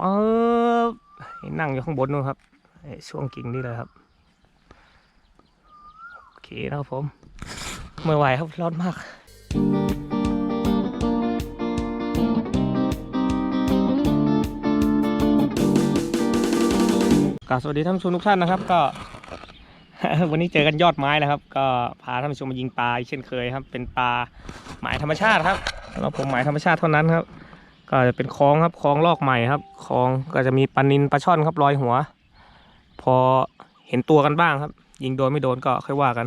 ป๊บนั่งอยู่ข้างบนนู่นครับช่วงกิ่งนี่เลยครับโอเคนะครับผมไม่ไหวครับร้อนมากกราบสวัสดีท่านผู้ชมทุกท่านนะครับ ก็ วันนี้เจอกันยอดไม้นะครับ ก็พาท่านผู้ชมมายิงปลาเช่นเคยครับ เป็นปลาหมายธรรมชาติครับแล้วผมหมายธรรมชาติเท่านั้นครับ ก็จะเป็นคลองครับคลองลอกใหม่ครับคลองก็จะมีปลานินปลาช่อนครับลอยหัว พอเห็นตัวกันบ้างครับ ยิงโดนไม่โดนก็ค่อยว่ากัน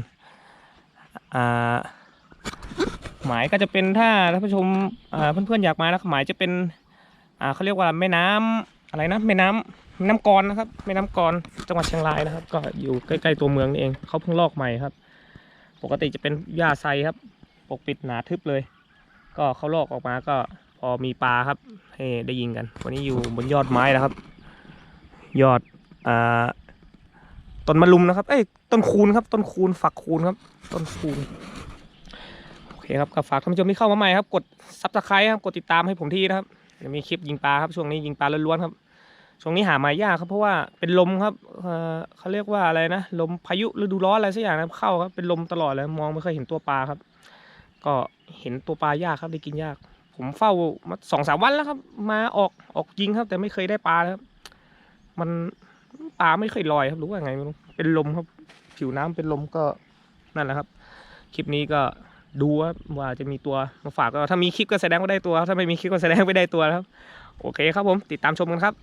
อ่าหมายก็จะเป็นถ้าท่านผู้ชมเพื่อนๆอยากมานะครับหมายจะเป็นอ่าเขาเรียกว่าแม่น้ำอะไรนะแม่น้ำแม่น้ำกรนะครับแม่น้ำกรจังหวัดเชียงรายนะครับ ก็อยู่ใกล้ๆตัวเมืองนี่เองเขาเพิ่งลอกใหม่ครับ ปกติจะเป็นหญ้าไซครับ ปกปิดหนาทึบเลย ก็เขาลอกออกมาก็ พอมีปลาครับ ให้ได้ยิงกัน วันนี้อยู่บนยอดไม้นะครับ ยอดอ่าต้นมะลุมนะครับ เอ้ย ต้นคูนครับ ต้นคูนฝักคูนครับ ต้นคูนโอเคครับก็ฝากท่านผู้ชมที่เข้ามาใหม่ครับ กดซับสไครต์ครับ กดติดตามให้ผมทีนะครับจะมีคลิปยิงปลาครับ ช่วงนี้ยิงปลาล้วนๆครับ ช่วงนี้หาไม้ยากครับ เพราะว่าเป็นลมครับเขาเรียกว่าอะไรนะ ลมพายุฤดูร้อนอะไรสักอย่างนะเข้าครับ เป็นลมตลอดเลย มองไม่เคยเห็นตัวปลาครับ ก็เห็นตัวปลายากครับ ได้กินยาก ผมเฝ้ามาสองสามวันแล้วครับ มาออกออกยิงครับ แต่ไม่เคยได้ปลาครับ มันปลาไม่เคยลอยครับหรือว่าไงไม่รู้เป็นลมครับ ผิวน้ำเป็นลมก็นั่นแหละครับ คลิปนี้ก็ดูว่าจะมีตัวมาฝากก็ถ้ามีคลิปก็แสดงว่าได้ตัวครับถ้าไม่มีคลิปก็แสดงไม่ได้ตัวครับ โอเคครับผมติดตามชมกันครับ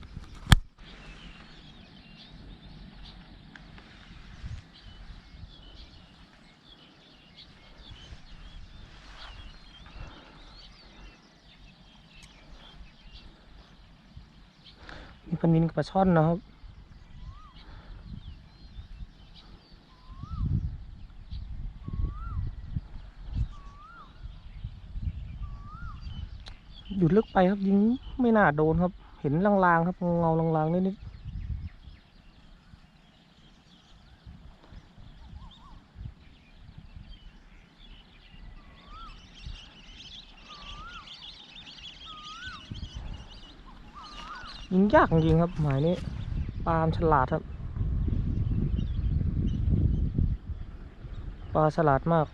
มีปลานินกับปลาช่อนนะครับอยู่ลึกไปครับยิงไม่น่าโดนครับ เห็นลางๆครับเงาลางๆนิดๆ ยิงยากจริงครับ หมายนี้ปลาฉลาดครับ ปลาฉลาดมาก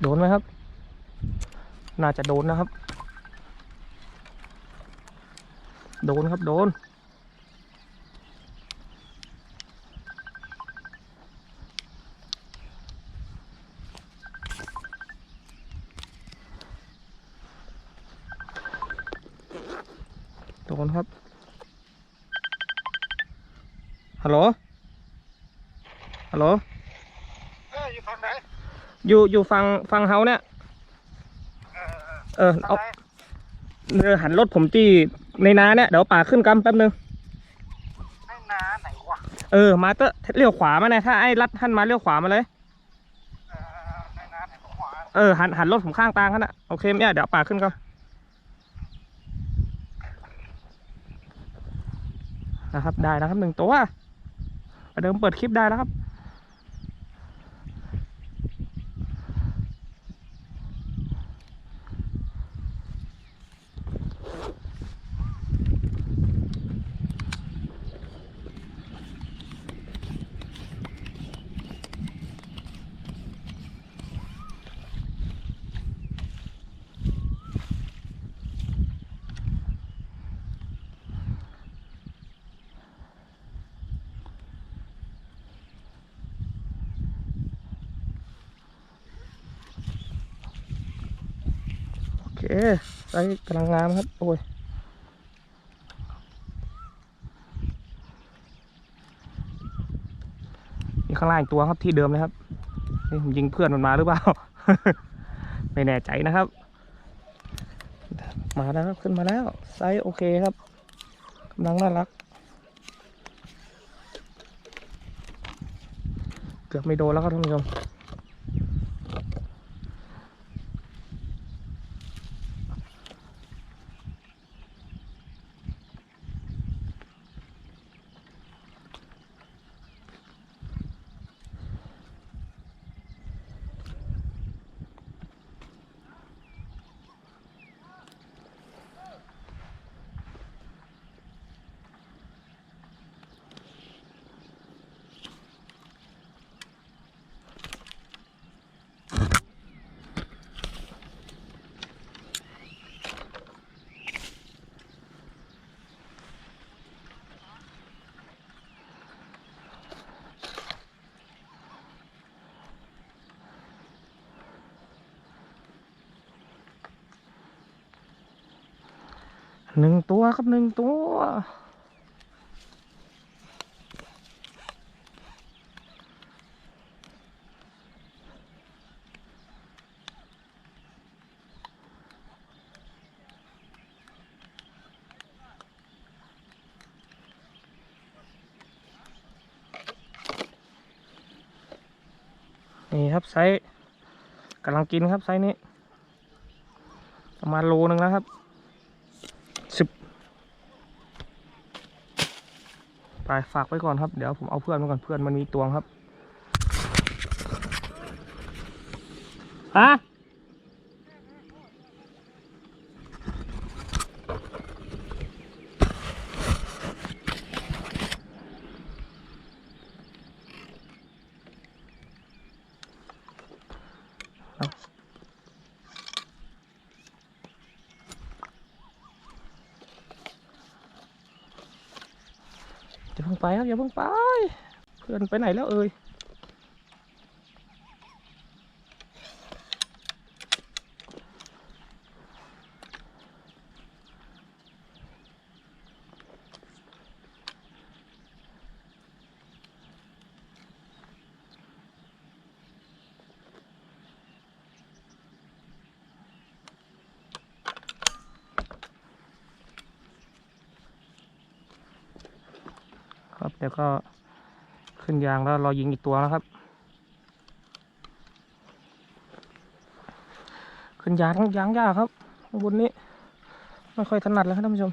โดนไหมครับ น่าจะโดนนะครับ โดนครับโดน โดนครับ ฮัลโหล ฮัลโหลเอ้ยอยู่ฝั่งไหน อยู่อยู่ฟังฟังเฮาเนี่ยเออเออเออ เอาเออหันรถผมที่ ในนาเนี่ยเดี๋ยวป่าขึ้นกำแป๊บนึงให้นาไหนวะเออมาเตอะเลี้ยวขวามาเนี่ยถ้าไอ้รัดท่านมาเลี้ยวขวามาเลยเออให้นาไหนของขวาเออหันหันรถผมข้างตางกันนะโอเคเนี่ยเดี๋ยวป่าขึ้นก็นะครับได้นะครับหนึ่งตัวประเดิมเปิดคลิปได้แล้วครับ ไซส์กำลังงามครับ โอ้ยมีข้างล่างอีกตัวครับที่เดิมเลยครับ นี่ผมยิงเพื่อนมันมาหรือเปล่า ไม่แน่ใจนะครับ มาแล้วครับขึ้นมาแล้ว ไซส์โอเคครับกำลังน่ารัก เกือบไม่โดนแล้วครับท่านผู้ชม หนึ่งตัวครับหนึ่งตัว นี่ครับไซส์กำลังกินครับไซส์นี้ ประมาณโลนึงแล้วครับสิบ ไปฝากไว้ก่อนครับ เดี๋ยวผมเอาเพื่อนมาก่อนเพื่อนมันมีตวงครับ ฮะ พิ่งไปครับอย่าเพิ่งไป เพื่อนไปไหนแล้วเอ่ย ครับเดี๋ยวก็ขึ้นยางแล้วรอยิงอีกตัวนะครับ ขึ้นยางยางยากครับบนนี้ไม่ค่อยถนัดเลยครับท่านผู้ชม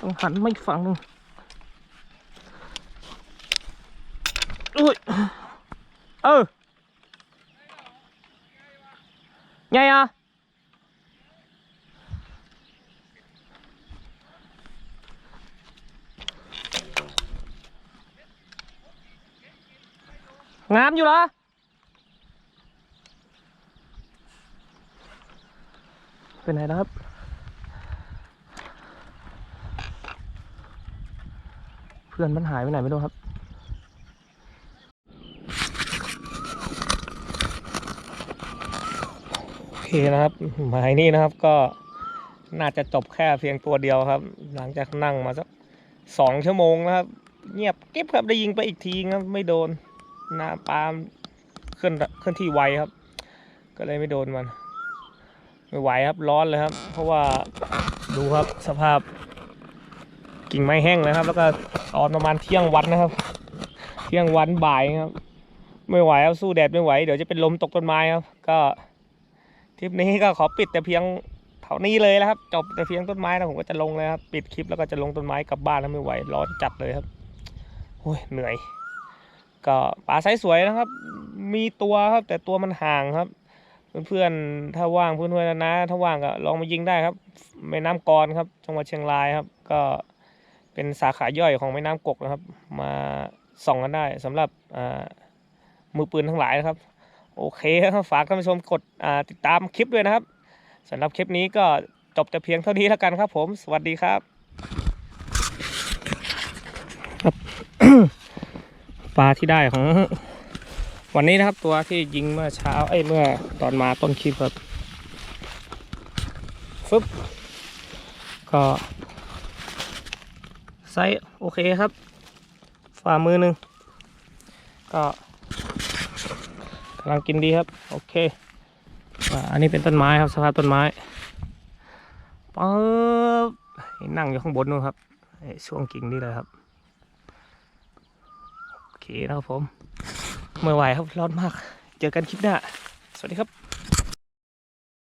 ต้องหันไม่ฝั่งหนึ่งอุ้ยเออไงอะ งามอยู่เหรอเป็นไงแล้วครับ เพื่อนมันหายไปไหนไม่รู้ครับโอเคนะครับหมายนี้นะครับก็น่าจะจบแค่เพียงตัวเดียวครับ หลังจากนั่งมาสักสองชั่วโมงนะครับ เงียบกิ๊บครับได้ยิงไปอีกทีครับไม่โดน หน้าปามเคลื่อนเคลื่อนที่ไวครับ ก็เลยไม่โดนมันไม่ไหวครับร้อนเลยครับ เพราะว่าดูครับสภาพกิ่งไม้แห้งเลยครับ แล้วก็ตอนประมาณเที่ยงวันนะครับ เที่ยงวันบ่ายครับ ไม่ไหวครับสู้แดดไม่ไหวเดี๋ยวจะเป็นลมตกต้นไม้ครับ ก็ทริปนี้ก็ขอปิดแต่เพียงเท่านี้เลยนะครับ จบแต่เพียงต้นไม้แล้วผมก็จะลงเลยครับ ปิดคลิปแล้วก็จะลงต้นไม้กลับบ้านแล้วไม่ไหวร้อนจัดเลยครับโอ้ยเหนื่อย ก็ปลาไซส์สวยนะครับ มีตัวครับแต่ตัวมันห่างครับ เพื่อนๆถ้าว่างเพื่อนๆนะถ้าว่างก็ลองมายิงได้ครับแม่น้ำกรครับจังหวัดเชียงรายครับ ก็เป็นสาขาย่อยของแม่น้ำกกนะครับ มาส่องกันได้สำหรับมือปืนทั้งหลายนะครับ โอเคครับฝากท่านผู้ชมกดติดตามคลิปด้วยนะครับสำหรับคลิปนี้ก็จบแต่เพียงเท่านี้แล้วกันครับผม สวัสดีครับ ปลาที่ได้ของวันนี้นะครับตัวที่ยิงเมื่อเช้า เอ้ยเมื่อตอนมาต้นคลิปครับฟึบก็ไซส์โอเคครับ ฝ่ามือหนึ่งก็กำลังกินดีครับ โอเคอันนี้เป็นต้นไม้ครับสภาพต้นไม้ป๊บนั่งอยู่ข้างบนนู่นครับช่วงกิ่งนี่เลยครับ เคนะครับผม เมื่อไหวครับร้อนมาก เจอกันคลิปหน้า สวัสดีครับ